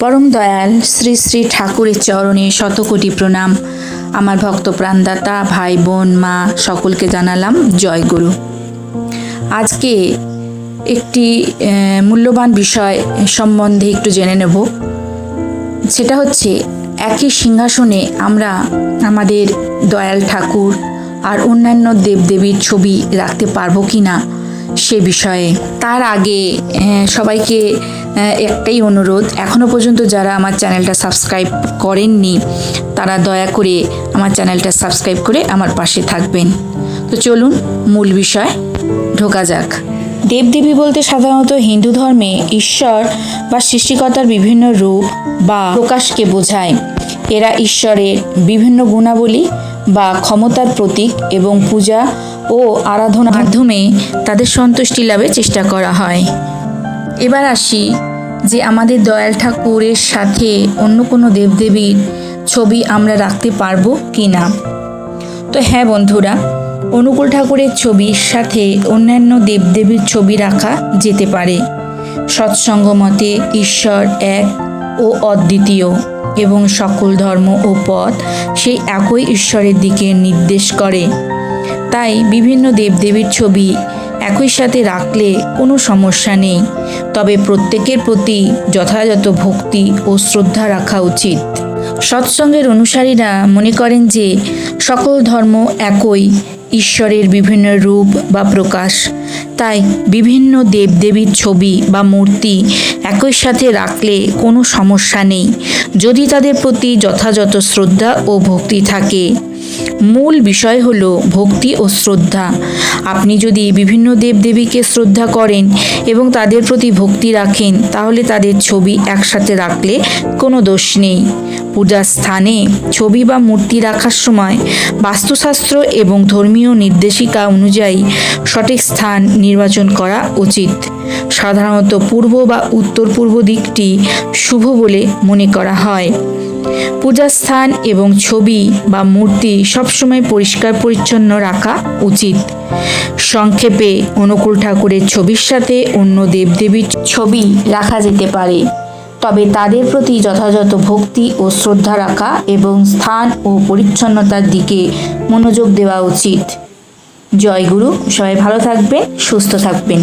পরম দয়াল শ্রী শ্রী ঠাকুরের চরণে শতকোটি প্রণাম। আমার ভক্ত প্রাণদাতা, ভাই, বোন, মা, সকলকে জানালাম জয় গুরু। আজকে একটি মূল্যবান বিষয় সম্বন্ধে একটু জেনে নেব। সেটা হচ্ছে, একই সিংহাসনে আমরা আমাদের দয়াল ঠাকুর আর অন্যান্য দেবদেবীর ছবি রাখতে পারব কি না সে বিষয়ে। তার আগে সবাইকে একটাই অনুরোধ। এখনও পর্যন্ত যারা আমার চ্যানেলটা সাবস্ক্রাইব করেননি, তারা দয়া করে আমার চ্যানেলটা সাবস্ক্রাইব করে আমার পাশে থাকবেন। তো চলুন, মূল বিষয় ঢোকা যাক। দেবদেবী বলতে সাধারণত হিন্দু ধর্মে ঈশ্বর বা সৃষ্টিকর্তার বিভিন্ন রূপ বা প্রকাশকে বোঝায়। এরা ঈশ্বরের বিভিন্ন গুণাবলী বা ক্ষমতার প্রতীক এবং পূজা ও আরাধনার মাধ্যমে তাদের সন্তুষ্টি লাভের চেষ্টা করা হয়। এবার আসি যে আমাদের দয়াল ঠাকুরের সাথে অন্য কোনো দেবদেবীর ছবি আমরা রাখতে পারব কি না তো হ্যাঁ বন্ধুরা, অনুকূল ঠাকুরের ছবির সাথে অন্যান্য দেবদেবীর ছবি রাখা যেতে পারে। সৎসঙ্গ মতে ঈশ্বর এক ও অদ্বিতীয় এবং সকল ধর্ম ও পথ সেই একই ঈশ্বরের দিকে নির্দেশ করে। তাই বিভিন্ন দেবদেবীর ছবি একই সাথে রাখলে কোনো সমস্যা নেই। তবে প্রত্যেকের প্রতি যথাযথ ভক্তি ও শ্রদ্ধা রাখা উচিত। সৎসঙ্গের অনুসারীরা মনে করেন যে, সকল ধর্ম একই, ঈশ্বরের বিভিন্ন রূপ বা প্রকাশ। তাই বিভিন্ন দেবদেবীর ছবি বা মূর্তি একই সাথে রাখলে কোনো সমস্যা নেই। যদি তাদের প্রতি যথাযথ শ্রদ্ধা ও ভক্তি থাকে মূল বিষয় হলো ভক্তি ও শ্রদ্ধা। আপনি যদি বিভিন্ন দেবদেবীকে শ্রদ্ধা করেন এবং তাদের প্রতি ভক্তি রাখেন, তাহলে তাদের ছবি একসাথে রাখলে কোনো দোষ নেই। পূজার স্থানে ছবি বা মূর্তি রাখার সময় বাস্তুশাস্ত্র এবং ধর্মীয় নির্দেশিকা অনুযায়ী সঠিক স্থান নির্বাচন করা উচিত। সাধারণত পূর্ব বা উত্তর পূর্ব দিকটি শুভ বলে মনে করা হয়। পূজার স্থান এবং ছবি বা মূর্তি সবসময় পরিষ্কার পরিচ্ছন্ন রাখা উচিত। সংক্ষেপে অনুকূল ঠাকুরের ছবির সাথে অন্য দেবদেবীর ছবি রাখা যেতে পারে, তবে তাদের প্রতি যথাযথ ভক্তি ও শ্রদ্ধা রাখা এবং স্থান ও পরিচ্ছন্নতার দিকে মনোযোগ দেওয়া উচিত। জয়গুরু, সবাই ভালো থাকবেন, সুস্থ থাকবেন।